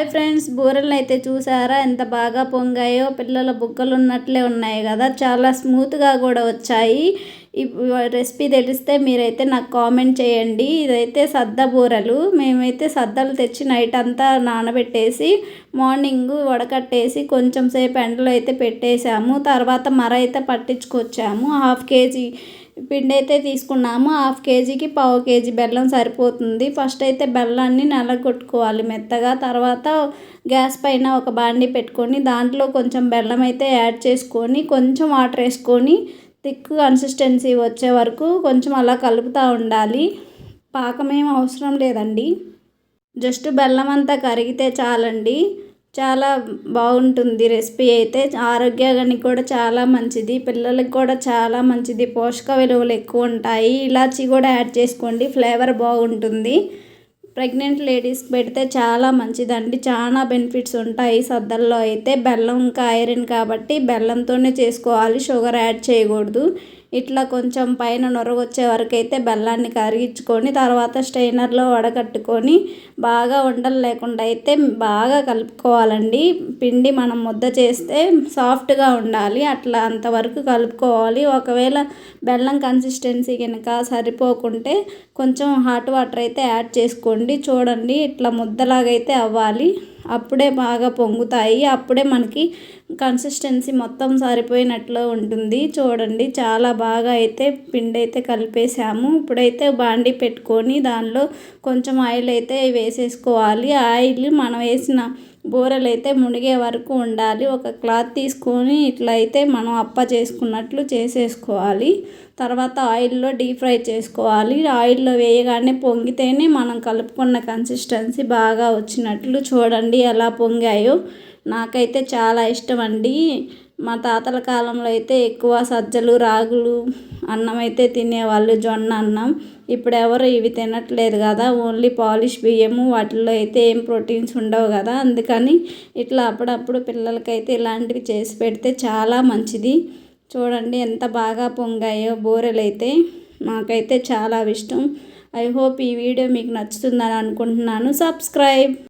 Hi friends బూరెలు అయితే చూసారా? ఎంత బాగా పొంగాయో పిల్లల బుగ్గలు ఉన్నట్లే ఉన్నాయి కదా? చాలా స్మూత్గా కూడా వచ్చాయి. ఈ రెసిపీ తెలిస్తే మీరైతే నాకు కామెంట్ చేయండి. ఇదైతే సద్ద బూరెలు. మేమైతే సద్దలు తెచ్చి నైట్ అంతా నానబెట్టేసి మార్నింగ్ వడకట్టేసి కొంచెం సేపు ఎండలో అయితే పెట్టేసాము తర్వాత మర అయితే పట్టించుకొచ్చాము. హాఫ్ కేజీ పిండి అయితే తీసుకున్నాము. హాఫ్ కేజీకి పావు కేజీ బెల్లం సరిపోతుంది. ఫస్ట్ అయితే బెల్లాన్ని నలగొట్టుకోవాలి మెత్తగా. తర్వాత గ్యాస్ పైన ఒక బాండి పెట్టుకొని దాంట్లో కొంచెం బెల్లం అయితే యాడ్ చేసుకొని కొంచెం వాటర్ వేసుకొని థిక్ కన్సిస్టెన్సీ వచ్చే వరకు కొంచెం అలా కలుపుతూ ఉండాలి. పాకమేం అవసరం లేదండి. జస్ట్ బెల్లం అంతా కరిగితే చాలండి. చాలా బాగుంటుంది రెసిపీ అయితే. ఆరోగ్యానికి కూడా చాలా మంచిది. పిల్లలకి కూడా చాలా మంచిది. పోషక విలువలు ఎక్కువ ఉంటాయి. ఇలాచి కూడా యాడ్ చేసుకోండి. ఫ్లేవర్ బాగుంటుంది. ప్రెగ్నెంట్ లేడీస్కి పెడితే చాలా మంచిదండి. చాలా బెనిఫిట్స్ ఉంటాయి సద్దల్లో అయితే. బెల్లం ఇంకా ఐరన్ కాబట్టి బెల్లంతోనే చేసుకోవాలి. షుగర్ యాడ్ చేయకూడదు. ఇట్లా కొంచెం పైన నొరగొచ్చే వరకు అయితే బెల్లాన్ని కరిగించుకొని తర్వాత స్ట్రైనర్లో వడకట్టుకొని బాగా ఉండలు లేకుండా అయితే బాగా కలుపుకోవాలండి. పిండి మనం ముద్ద చేస్తే సాఫ్ట్గా ఉండాలి. అట్లా అంతవరకు కలుపుకోవాలి. ఒకవేళ బెల్లం కన్సిస్టెన్సీ కనుక సరిపోకుంటే కొంచెం హాట్ వాటర్ అయితే యాడ్ చేసుకోండి. చూడండి ఇట్లా ముద్దలాగైతే అవ్వాలి. అప్పుడే బాగా పొంగుతాయి. అప్పుడే మనకి కన్సిస్టెన్సీ మొత్తం సరిపోయినట్లు ఉంటుంది. చూడండి చాలా బాగా అయితే పిండి అయితే కలిపేసాము ఇప్పుడైతే బాండి పెట్టుకొని దానిలో కొంచెం ఆయిల్ అయితే వేసేసుకోవాలి. ఆయిల్ మనం వేసిన బూరెలు అయితే మునిగే వరకు ఉండాలి. ఒక క్లాత్ తీసుకొని ఇట్లా అయితే మనం అప్ప చేసుకున్నట్లు చేసేసుకోవాలి. తర్వాత ఆయిల్లో డీప్ ఫ్రై చేసుకోవాలి. ఆయిల్లో వేయగానే పొంగితేనే మనం కలుపుకున్న కన్సిస్టెన్సీ బాగా వచ్చినట్లు చూడండి ఎలా పొంగాయో. నాకైతే చాలా ఇష్టం అండి మా తాతల కాలంలో అయితే ఎక్కువ సజ్జలు రాగులు అన్నం అయితే తినేవాళ్ళు జొన్న అన్నం. ఇప్పుడు ఎవరు ఇవి తినట్లేదు కదా. ఓన్లీ పాలిష్ బియ్యము వాటిల్లో అయితే ఏం ప్రోటీన్స్ ఉండవు కదా. అందుకని ఇట్లా అప్పుడప్పుడు పిల్లలకైతే ఇలాంటివి చేసి పెడితే చాలా మంచిది. చూడండి ఎంత బాగా పొంగాయో బూరెలు అయితే నాకైతే చాలా ఇష్టం. ఐ హోప్ ఈ వీడియో మీకు నచ్చుతుందని అనుకుంటున్నాను. సబ్స్క్రైబ్!